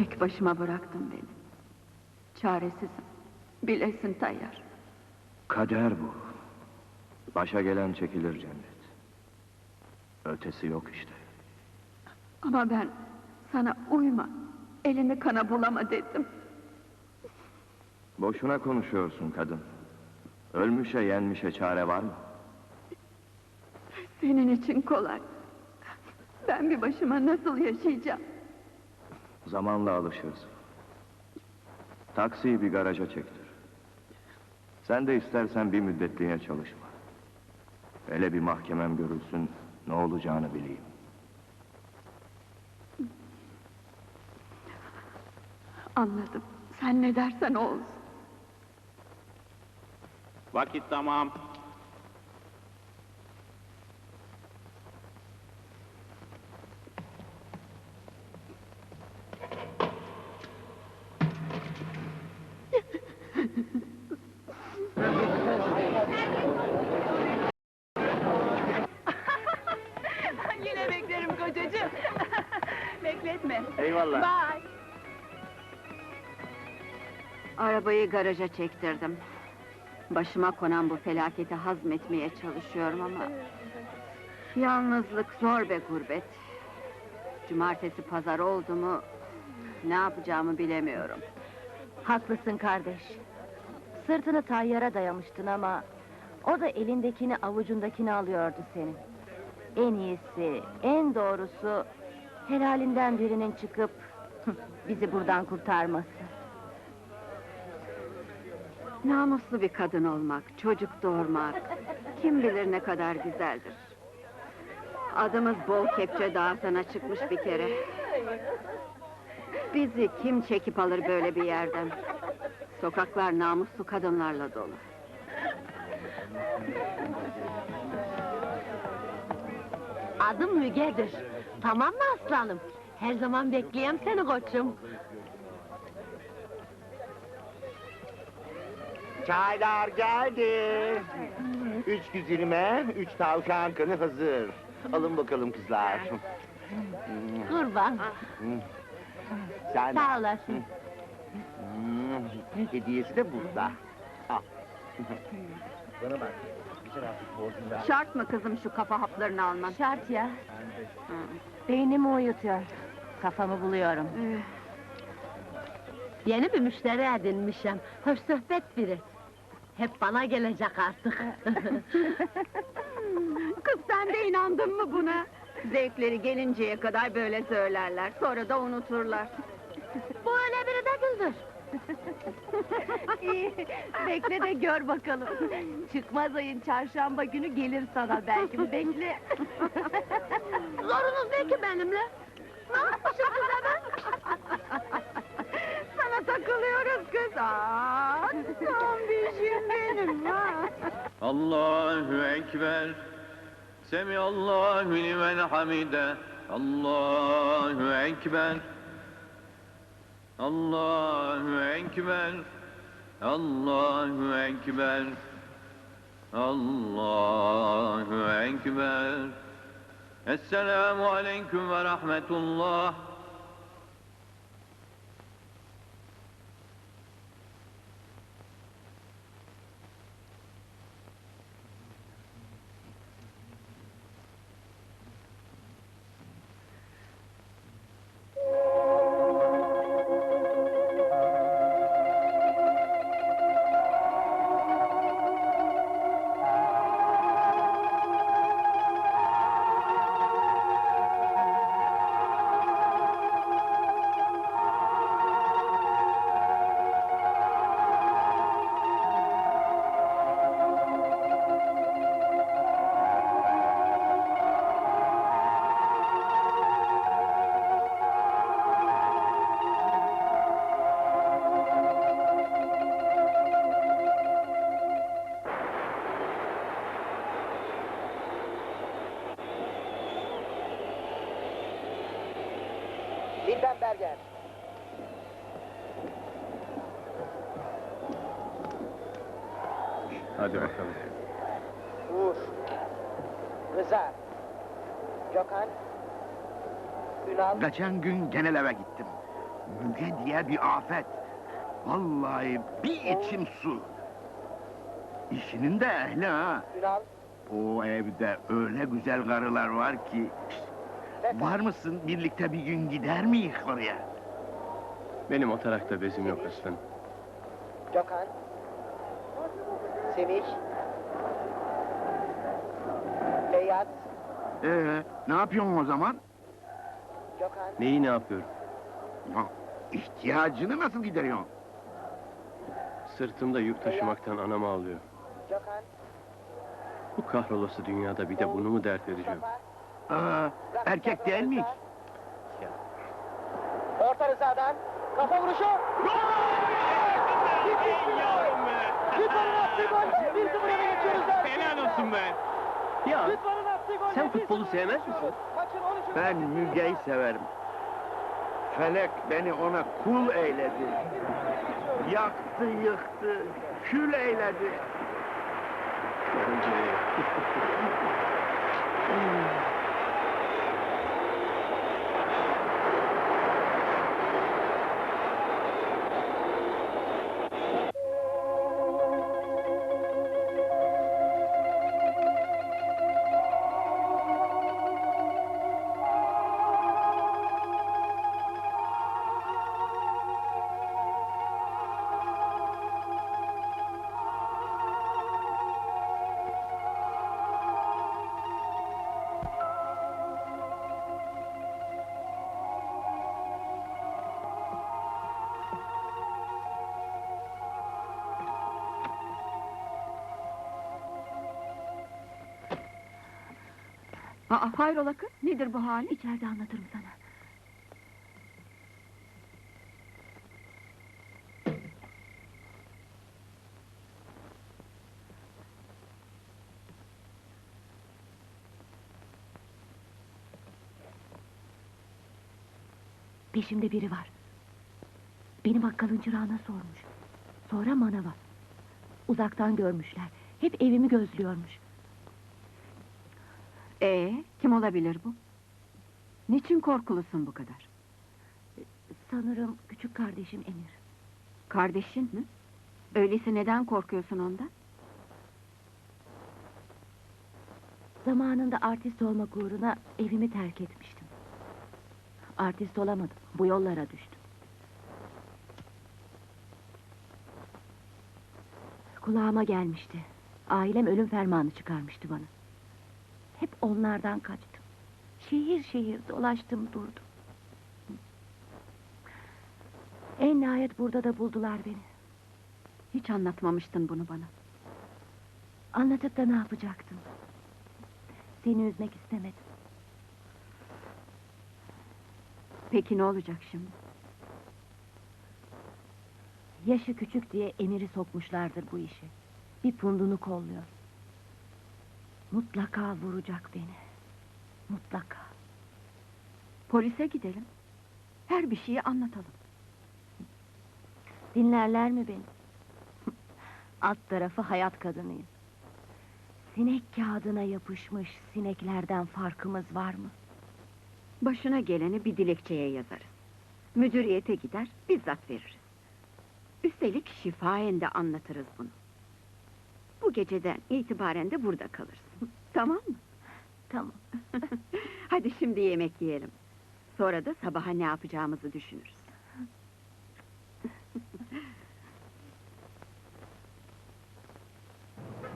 Tek başıma bıraktın beni. Çaresizim. Bilesin Tayyar. Kader bu. Başa gelen çekilir cennet. Ötesi yok işte. Ama ben sana uyma, elini kana bulama dedim. Boşuna konuşuyorsun kadın. Ölmüşe yenmişe çare var mı? Senin için kolay. Ben bir başıma nasıl yaşayacağım? Zamanla alışırız. Taksiyi bir garaja çektir. Sen de istersen bir müddetliğine çalışma. Hele bir mahkemem görülsün, ne olacağını bileyim. Anladım. Sen ne dersen o olsun. Vakit tamam. Eyvallah. Bye. Arabayı garaja çektirdim. Başıma konan bu felaketi hazmetmeye çalışıyorum ama... Yalnızlık zor be gurbet. Cumartesi pazar oldu mu... Ne yapacağımı bilemiyorum. Haklısın kardeş. Sırtını tayyara dayamıştın ama... ...o da elindekini avucundakini alıyordu senin. En iyisi, en doğrusu... ...helalinden birinin çıkıp... ...bizi buradan kurtarması. Namuslu bir kadın olmak, çocuk doğurmak... ...kim bilir ne kadar güzeldir. Adımız bol kepçe dağıtana çıkmış bir kere. Bizi kim çekip alır böyle bir yerden? Sokaklar namuslu kadınlarla dolu. Adım Müge'dir. Tamam mı aslanım? Her zaman bekleyem seni koçum. Çaylar geldi. Üç güzelime, üç tavşan kanı hazır. Alın bakalım kızlar. Kurban. Sen Sağ olasın. Hmm, hediyesi de burada. Al. Bana bak. Şart mı kızım şu kafa haplarını alman? Şart ya. Hı. Beynimi uyutuyor. Kafamı buluyorum. Üh, Yeni bir müşteri edinmişim. Hoş sohbet biri. Hep bana gelecek artık. Kız sen de inandın mı buna? Zevkleri gelinceye kadar böyle söylerler, sonra da unuturlar. Bu öyle biri değildir. Bekle de gör bakalım. Çıkmaz ayın çarşamba günü gelir sana belki, bekle. Zorunuz ne ki benimle? Ne yapmışım size ben? Sana takılıyoruz kız. Aa, tombişim benim ha. Allahu Ekber. Semiallahu limen hamide. Allahu Ekber. Allahu Ekber. Allahu Ekber. Allahu Ekber. Esselamu Aleyküm ve Rahmetullah. Lindenberger. Hadi bakalım. Uğur. Rıza. Gökhan. Ünal. Geçen gün genel eve gittim. Müge diye bir afet. Vallahi bir içim su. İşinin de ehli ha. Ünal. O evde öyle güzel karılar var ki. Var mısın birlikte bir gün gider miyiz oraya? Benim o tarakta bezim yok aslan. Gökhan. Semih. Feyyaz. Ee, ne yapıyorsun o zaman? Gökhan. Neyi ne yapıyorum? Ya, ihtiyacını nasıl gideriyorsun? Sırtımda yük taşımaktan anam ağlıyor. Gökhan. Bu kahrolası dünyada bir de bunu mu dert edeceğim? Zafer. Aa, erkek değil miyiz? Orta rızadan. Kafa vuruşu. Lütfan'ın attığı gol. 1-0 öne geçiyoruz. Helal olsun be! Ya Lütfan'ın attığı gol. sen futbolu sevmez misin? Maçın 13. Ben Müge'yi severim. Felek beni ona kul eyledi. Yaktı yıktı, kül eyledi. Önce Aa, hayrola kız? Nedir bu hali? İçeride anlatırım sana. Peşimde biri var. Beni bakkalın çırağına sormuş. Sonra manava. Uzaktan görmüşler. Hep evimi gözlüyormuş. Ee, kim olabilir bu? Niçin korkulusun bu kadar? Sanırım küçük kardeşim Emir. Kardeşin mi? Öyleyse neden korkuyorsun ondan? Zamanında artist olmak uğruna evimi terk etmiştim. Artist olamadım. Bu yollara düştüm. Kulağıma gelmişti. Ailem ölüm fermanı çıkarmıştı bana. Hep onlardan kaçtım. Şehir şehir dolaştım durdum. En nihayet burada da buldular beni. Hiç anlatmamıştın bunu bana. Anlatıp da ne yapacaktım? Seni üzmek istemedim. Peki ne olacak şimdi? Yaşı küçük diye emiri sokmuşlardır bu işe. Bir pundunu kolluyor. Mutlaka vuracak beni. Mutlaka. Polise gidelim. Her bir şeyi anlatalım. Dinlerler mi beni? Alt tarafı hayat kadınıyım. Sinek kağıdına yapışmış sineklerden farkımız var mı? Başına geleni bir dilekçeye yazarız. Müdüriyete gider, bizzat veririz. Üstelik şifayen de anlatırız bunu. Bu geceden itibaren de burada kalırsın. tamam mı? Tamam. Hadi şimdi yemek yiyelim. Sonra da sabaha ne yapacağımızı düşünürüz.